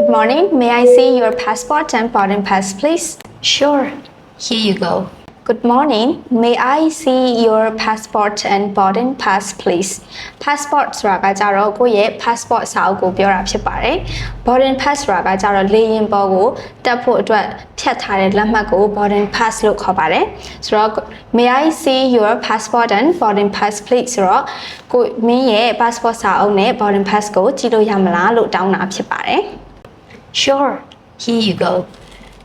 Good morning. May I see your passport and boarding pass, please? Sure. Here you go. Good morning. May I see your passport and boarding pass, please? Passport ဆိုတာကကြတော့ကိုယ့်ရဲ့ passport စာအုပ်ကိုပြောတာဖြစ်ပါတယ်။ boarding pass ဆိုတာကကြတော့လေယာဉ်ပေါ်ကိုတက်ဖို့အတွက်ဖြတ်ထားတဲ့လက်မှတ်ကို boarding pass လို့ခေါ်ပါတယ်။ဆိုတော့ May I see your passport and boarding pass, please? ဆိုတော့ကိုမင်းရဲ့ passport စာအုပ်နဲ့ boarding pass ကိုကြည့်လို့ရမလားလို့တောင်းတာဖြစ်ပါတယ်။ Sure. Here you go.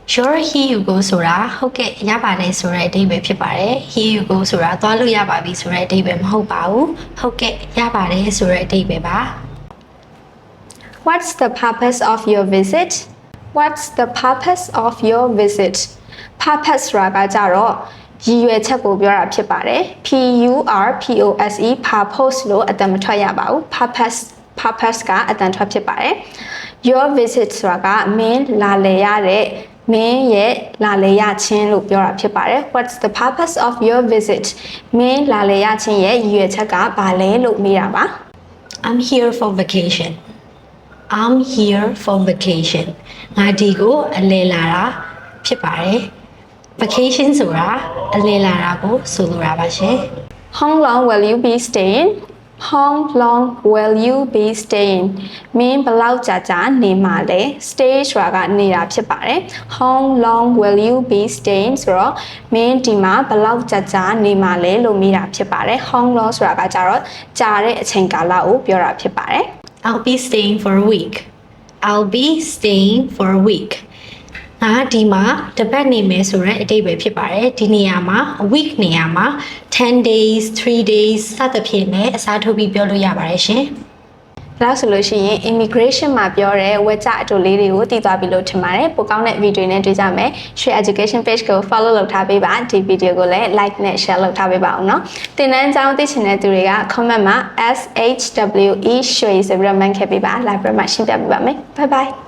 Sure here you go ဆိုတာဟုတ်ကဲ့ရပါတယ်ဆိုတဲ့အဓိပ္ပာယ်ဖြစ်ပါတယ်။ Here you go ဆိုတာသွားလို့ရပါပြီဆိုတဲ့အဓိပ္ပာယ်မဟုတ်ပါဘူး။ဟုတ်ကဲ့ရပါတယ်ဆိုတဲ့အဓိပ္ပာယ်ပါ What's the purpose of your visit? What's the purpose of your visit? Purpose ဆိုတာကကြတော့ရည်ရွယ်ချက်ကိုပြောတာဖြစ်ပါတယ်။ P U R P O S E purpose လို့အတန်မထွက်ရပါဘူး။ Purpose purpose ကအတန်ထွက်ဖြစ်ပါတယ်။ Your visit ဆိုတာကမင်းလာလေရတဲ့မင်းရဲ့လာလေရခြင်းလို့ပြောတာဖြစ်ပါတယ်။ What's the purpose of your visit? မင်းလာလေရခြင်းရဲ့ရည်ရွယ်ချက်ကဘာလဲလို့မေးတာပါ။ I'm here for vacation. I'm here for vacation. ငါဒီကိုအလဲလာတာဖြစ်ပါတယ်။ vacation ဆိုတာအလဲလာတာကိုဆိုလိုတာပါရှင် How long will you be staying? How long will you be staying? မင်းဘယ်လောက်ကြာကြာနေမှာလဲ stay ဆိုတာကနေတာဖြစ်ပါတယ် How long will you be staying ဆိုတော့မင်းဒီမှာဘယ်လောက်ကြာကြာနေမှာလဲလို့မေးတာဖြစ်ပါတယ် How long ဆိုတာကကြတော့ကြာတဲ့အချိန်ကာလကိုပြောတာဖြစ်ပါတယ် I'll be staying for a week. I'll be staying for a week. ငါဒီမှာတစ်ပတ်နေမယ်ဆိုတော့အတိတ်ပဲဖြစ်ပါတယ်ဒီနေရာမှာ a week နေရာမှာ10 days 3 days စသဖြင့်နဲ့အစားထိုးပြီးပြောလို့ရပါတယ်ရှင် ဒါဆိုလို့ရှိရင် immigration မှာပြောတဲ့ဝက်ကြအတူလေးတွေကိုတည်သွားပြီလို့ထင်ပါတယ်ပိုကောင်းတဲ့ဗီဒီယိုနဲ့တွေ့ကြမယ် share education page ကို follow လုပ်ထားပေးပါဒီဗီဒီယိုကိုလည်း like နဲ့ share လုပ်ထားပေးပါအောင်เนาะသင်တန်းအကြောင်းသိချင်တဲ့သူတွေက comment မှာ SHWE ရွှေဆိုပြီးတော့ man ခဲ့ပေးပါ live မှာရှင်းပြပေးပါမယ် bye bye